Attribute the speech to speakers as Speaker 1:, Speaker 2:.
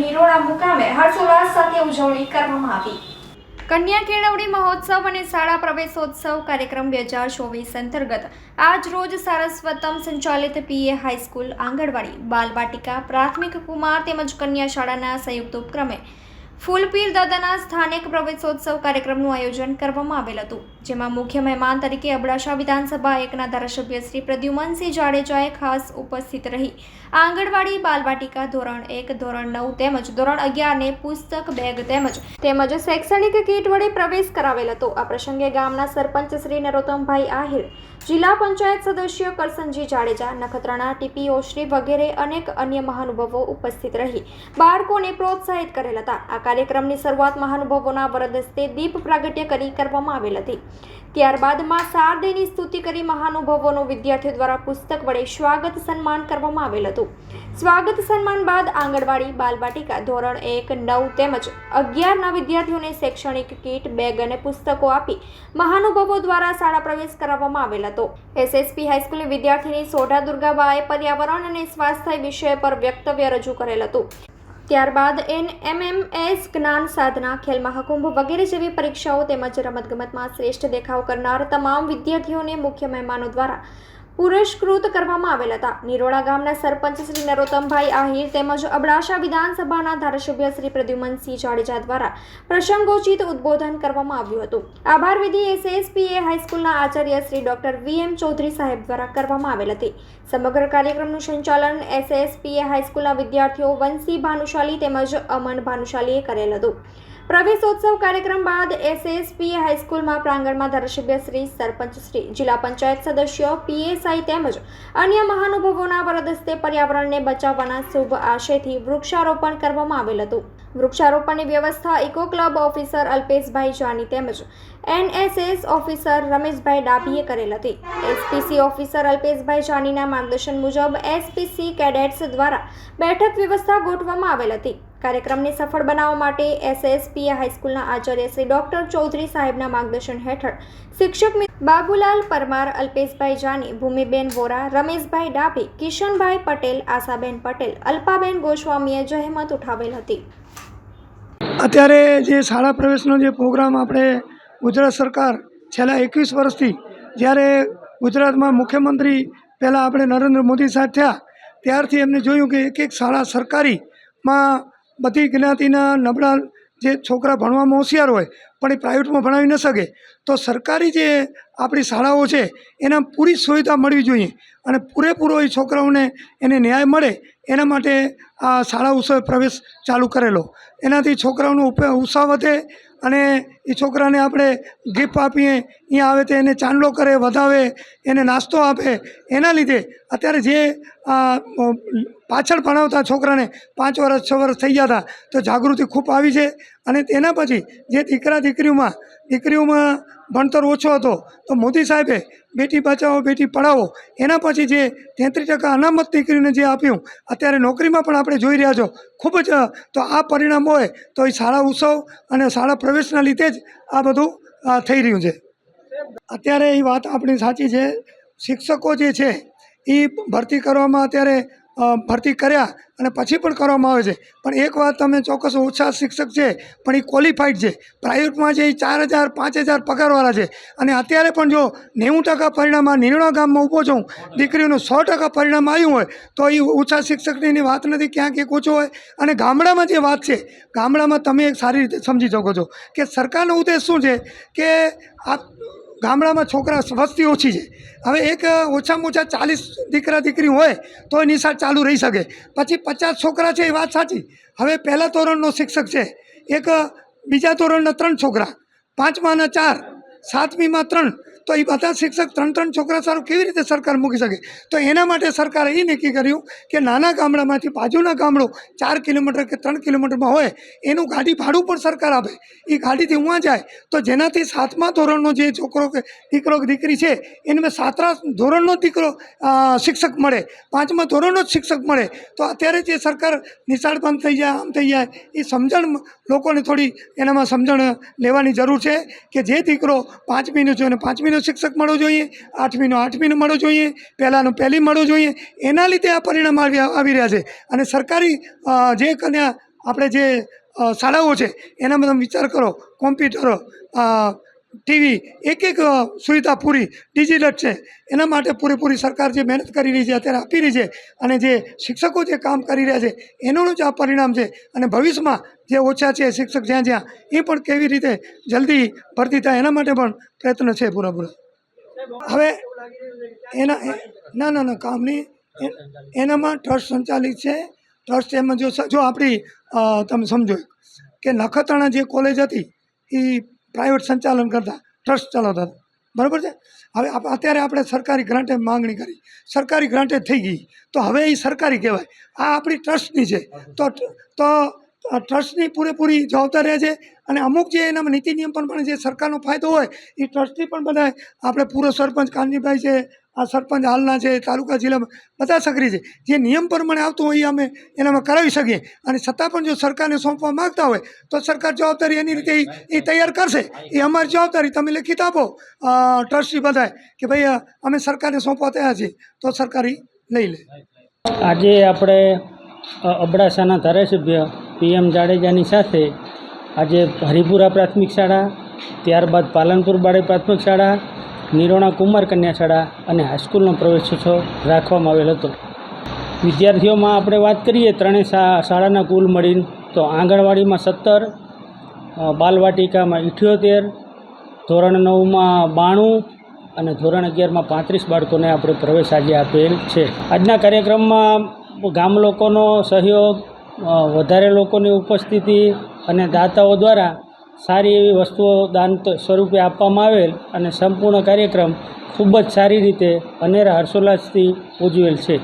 Speaker 1: નિરોણા મુકામે હર્ષોલ્લાસ સાથે ઉજવણી કરવામાં આવી. કન્યા કેળવણી મહોત્સવ અને શાળા પ્રવેશોત્સવ કાર્યક્રમ બે હજાર ચોવીસ અંતર્ગત આજ રોજ સારસ્વતમ સંચાલિત પીએ હાઈસ્કૂલ આંગણવાડી, બાલવાટિકા, પ્રાથમિક કુમાર તેમજ કન્યા શાળાના સંયુક્ત ઉપક્રમે ફૂલપીર દાદાના સ્થાનિક પ્રવેશોત્સવ કાર્યક્રમનું આયોજન કરવામાં આવેલ હતું, જેમાં મુખ્ય મહેમાન તરીકે અબડાસા વિધાનસભા એકના ધારાસભ્ય શ્રી પ્રદ્યુમનસિંહ જાડેજાએ ખાસ ઉપસ્થિત રહી. આંગણવાડી, બાલવાટિકા ધોરણ એક, ધોરણ નવ તેમજ ધોરણ અગિયારને પુસ્તક બેગ તેમજ તેમજ શૈક્ષણિક કીટ વડે પ્રવેશ કરાવેલ હતો. આ પ્રસંગે ગામના સરપંચ શ્રી નરોત્તમભાઈ આહિર જિલ્લા પંચાયત સદસ્ય કરસનજી જાડેજા, નખત્રાણા ટીપીઓ શ્રી વગેરે અનેક અન્ય મહાનુભાવો ઉપસ્થિત રહી બાળકોને પ્રોત્સાહિત કરેલ હતા. આ કાર્યક્રમની શરૂઆત મહાનુભાવોના વરદ હસ્તે દીપ પ્રાગટ્ય કરી કરવામાં આવેલ હતી. ત્યારબાદમાં શારદેની સ્તુતિ કરી મહાનુભાવોનું વિદ્યાર્થીઓ દ્વારા પુસ્તક વડે સ્વાગત સન્માન કરવામાં આવેલ હતું. સ્વાગત સન્માન બાદ આંગણવાડી, બાલવાટિકા, ધોરણ એક, નવ તેમજ અગિયારના વિદ્યાર્થીઓને શૈક્ષણિક કીટ, બેગ અને પુસ્તકો આપી મહાનુભાવો દ્વારા શાળા પ્રવેશ કરાવવામાં આવેલ હતો. એસએસપી હાઈસ્કૂલની વિદ્યાર્થીની સોઢા દુર્ગાબાએ પર્યાવરણ અને સ્વાસ્થ્ય વિષય પર વ્યક્તવ્ય રજૂ કરેલ હતું. ત્યારબાદ એન એમએમએસ જ્ઞાન સાધના, ખેલ મહાકુંભ વગેરે જેવી પરીક્ષાઓ તેમજ રમતગમતમાં શ્રેષ્ઠ દેખાવ કરનાર તમામ વિદ્યાર્થીઓને મુખ્ય મહેમાનો દ્વારા પુરસ્કૃત કરવામાં આવેલ હતા. નિરોડા ગામના સરપંચ શ્રી નરોત્તમભાઈ આહિર તેમજ અબડાસા વિધાનસભાના ધારાસભ્ય શ્રી પ્રદ્યુમનસિંહ જાડેજા દ્વારા પ્રસંગોચિત ઉદ્બોધન કરવામાં આવ્યું હતું. આભાર વિધિ એસએસપીએ હાઈસ્કૂલના Acharya Shri doctor V M Chaudhari સાહેબ દ્વારા કરવામાં આવેલ હતી. સમગ્ર કાર્યક્રમનું સંચાલન એસએસપીએ હાઈસ્કૂલના વિદ્યાર્થીઓ વંશી ભાનુશાલી તેમજ અમન ભાનુશાલીએ કરેલ હતું. પ્રવેશોત્સવ કાર્યક્રમ બાદ એસએસપી હાઈસ્કૂલમાં પ્રાંગણમાં ધારાસભ્ય શ્રી સરપંચ શ્રી જિલ્લા પંચાયત સદસ્યો પીએસઆઈ તેમજ અન્ય મહાનુભાવોના વરદસ્તે પર્યાવરણને બચાવવાના શુભ આશયથી વૃક્ષારોપણ કરવામાં આવેલ હતું. વૃક્ષારોપણની વ્યવસ્થા ઇકો ક્લબ ઓફિસર અલ્પેશભાઈ જાની તેમજ એનએસએસ ઓફિસર રમેશભાઈ ડાભીએ કરેલ હતી. એસપીસી ઓફિસર અલ્પેશભાઈ જાનીના માર્ગદર્શન મુજબ એસપીસી કેડેટ્સ દ્વારા બેઠક વ્યવસ્થા ગોઠવવામાં આવેલ હતી. કાર્યક્રમને સફળ બનાવવા માટે એસએસપીએ હાઈસ્કૂલના આચાર્ય શ્રી ડોક્ટર ચૌધરી સાહેબના માર્ગદર્શન હેઠળ શિક્ષક બાબુલાલ પરમાર, અલ્પેશભાઈ જાની, ભૂમિબેન વોરા, રમેશભાઈ ડાભી, કિશનભાઈ પટેલ, આશાબેન પટેલ, અલ્પાબેન ગોસ્વામીએ જહેમત ઉઠાવેલ હતી.
Speaker 2: અત્યારે જે શાળા પ્રવેશનો જે પ્રોગ્રામ આપણે ગુજરાત સરકાર છેલ્લા એકવીસ વર્ષથી જ્યારે ગુજરાતમાં મુખ્યમંત્રી પહેલાં આપણે નરેન્દ્ર મોદી સાહેબ થયા, ત્યારથી એમને જોયું કે એક એક શાળા સરકારીમાં બધી જ્ઞાતિના નબળા જે છોકરા ભણવામાં હોશિયાર હોય, પણ એ પ્રાઇવેટમાં ભણાવી ન શકે. તો સરકારી જે આપણી શાળાઓ છે, એના પૂરી સુવિધા મળવી જોઈએ અને પૂરેપૂરો એ છોકરાઓને એને ન્યાય મળે, એના માટે આ શાળા ઉત્સવ પ્રવેશ ચાલુ કરેલો. એનાથી છોકરાઓનો ઉત્સાહ વધે અને એ છોકરાને આપણે ગિફ્ટ આપીએ અહીંયા આવે તો એને ચાંદલો કરે વધાવે એને નાસ્તો આપે. એના લીધે અત્યારે જે આ, પાછળ ભણાવતા છોકરાને પાંચ વર્ષ છ વર્ષ થઈ ગયા હતા તો જાગૃતિ ખૂબ આવી છે. અને તેના પછી જે દીકરા દીકરીઓમાં દીકરીઓમાં ભણતર ઓછો હતો તો મોદી સાહેબે બેટી બચાવો બેટી પઢાવો એના પછી જે તેત્રીસ ટકા અનામત દીકરીઓને જે આપ્યું અત્યારે નોકરીમાં પણ આપણે જોઈ રહ્યા છો. ખૂબ જ તો આ પરિણામ હોય તો એ શાળા ઉત્સવ અને શાળા પ્રવેશના લીધે જ આ બધું થઈ રહ્યું છે. અત્યારે એ વાત આપણી સાચી છે. શિક્ષકો જે છે એ ભરતી કરવામાં અત્યારે ભરતી કર્યા અને પછી પણ કરવામાં આવે છે. પણ એક વાત તમે ચોક્કસ ઓછા શિક્ષક છે, પણ એ ક્વોલિફાઈડ છે. પ્રાઇવેટમાં છે એ ચાર હજાર, પાંચ હજાર પગારવાળા છે. અને અત્યારે પણ જો નેવું ટકા પરિણામ આ નિર્ણય ગામમાં ઊભો છું, દીકરીનું સો ટકા પરિણામ આવ્યું હોય, તો એ ઓછા શિક્ષકની એની વાત નથી ક્યાંક એક ઓછો હોય. અને ગામડામાં જે વાત છે, ગામડામાં તમે એક સારી રીતે સમજી શકો છો કે સરકારનો ઉદ્દેશ શું છે? કે આ ગામડામાં છોકરા વસ્તી ઓછી છે. હવે એક ઓછામાં ઓછા ચાલીસ દીકરા દીકરી હોય તો એ નિશાળ ચાલુ રહી શકે. પછી પચાસ છોકરા છે એ વાત સાચી. હવે પહેલા ધોરણનો શિક્ષક છે. એક બીજા ધોરણના ત્રણ છોકરા. પાંચમાના ચાર. સાતમીમાં ત્રણ. તો એ બધા શિક્ષક ત્રણ ત્રણ છોકરા સારું કેવી રીતે સરકાર મૂકી શકે? તો એના માટે સરકારે એ નક્કી કર્યું કે નાના ગામડામાંથી બાજુના ગામડો ચાર કિલોમીટર કે ત્રણ કિલોમીટરમાં હોય, એનું ગાડી ભાડું પણ સરકાર આપે. એ ગાડીથી ઉવા જાય, તો જેનાથી સાતમા ધોરણનો જે છોકરો કે દીકરો કે દીકરી છે, એને મેં સાતમા ધોરણનો દીકરો શિક્ષક મળે. પાંચમા ધોરણનો જ શિક્ષક મળે. તો અત્યારે જે સરકાર નિશાળ બંધ થઈ જાય, આમ થઈ જાય એ સમજણ લોકોને થોડી એનામાં સમજણ લેવાની જરૂર છે કે જે દીકરો પાંચમીનો છે અને પાંચમીનો શિક્ષક મળવો જોઈએ, આઠમીનો આઠમીનો મળવો જોઈએ, પહેલાંનો પહેલી મળવો જોઈએ. એના લીધે આ પરિણામ આવી રહ્યા છે. અને સરકારી જે કન્યા આપણે જે શાળાઓ છે, એના બધા વિચાર કરો, કોમ્પ્યુટરો ટીવી, એક એક સુવિધા પૂરી ડિજિટલ છે. એના માટે પૂરેપૂરી સરકાર જે મહેનત કરી રહી છે, અત્યારે આપી રહી છે અને જે શિક્ષકો જે કામ કરી રહ્યા છે એનું જ આ પરિણામ છે અને ભવિષ્યમાં જે ઓછા છે શિક્ષક જ્યાં જ્યાં, એ પણ કેવી રીતે જલ્દી ભરતી થાય, એના માટે પણ પ્રયત્ન છે પૂરેપૂરા. હવે એના ના ના ના કામની એનામાં ટ્રસ્ટ સંચાલિત છે. ટ્રસ્ટ એમાં જો જો આપણી તમે સમજો કે નખત્રાણા જે કોલેજ હતી એ પ્રાઇવેટ સંચાલન કરતા, ટ્રસ્ટ ચલાવતા હતા. બરાબર છે? હવે અત્યારે આપણે સરકારી ગ્રાન્ટે માંગણી કરી. સરકારી ગ્રાન્ટે થઈ ગઈ. તો હવે એ સરકારી કહેવાય. આ આપણી ટ્રસ્ટની છે. તો તો ટ્રસ્ટની પૂરેપૂરી જવાબદારી છે અને અમુક જે એનામાં નીતિ નિયમ પણ પણ જે સરકારનો ફાયદો હોય એ ટ્રસ્ટની પણ બધા આપણે પૂરો સરપંચ કાનજીભાઈ છે આ સરપંચ હાલના છે તાલુકા જિલ્લામાં બધા સક્રિય છે. જે નિયમ પ્રમાણે આવતું હોય એ અમે એનામાં કરાવી શકીએ. અને છતાં પણ જો સરકારને સોંપવા માગતા હોય, તો સરકાર જવાબદારી એની રીતે એ તૈયાર કરશે. એ અમારી જવાબદારી. તમે લેખિત આપો ટ્રસ્ટી બધાય કે ભાઈ અમે સરકારને સોંપવા તૈયાર છીએ, તો સરકાર લઈ લે.
Speaker 3: આજે આપણે અબડાસાના ધારાસભ્ય પીએમ જાડેજાની સાથે આજે હરિપુરા પ્રાથમિક શાળા, ત્યારબાદ પાલનપુર બાળે પ્રાથમિક શાળા નિરોણા કુમાર કન્યા શાળા અને હાઈસ્કૂલનો પ્રવેશોત્સવ રાખવામાં આવેલ હતો. વિદ્યાર્થીઓમાં આપણે વાત કરીએ ત્રણેય શાળાના કુલ મળીને, તો આંગણવાડીમાં સત્તર બાલવાટિકામાં ઇઠ્યોતેર, ધોરણ નવમાં બાણું અને ધોરણ અગિયારમાં પાંત્રીસ બાળકોને આપણે પ્રવેશ આજે આપેલ છે. આજના કાર્યક્રમમાં ગામ લોકોનો સહયોગ વધારે લોકોની ઉપસ્થિતિ અને દાતાઓ દ્વારા સારી એવી વસ્તુઓ દાન સ્વરૂપે આપવામાં આવેલ અને સંપૂર્ણ કાર્યક્રમ ખૂબ જ સારી રીતે અનેરા હર્ષોલ્લાસથી ઉજવેલ છે.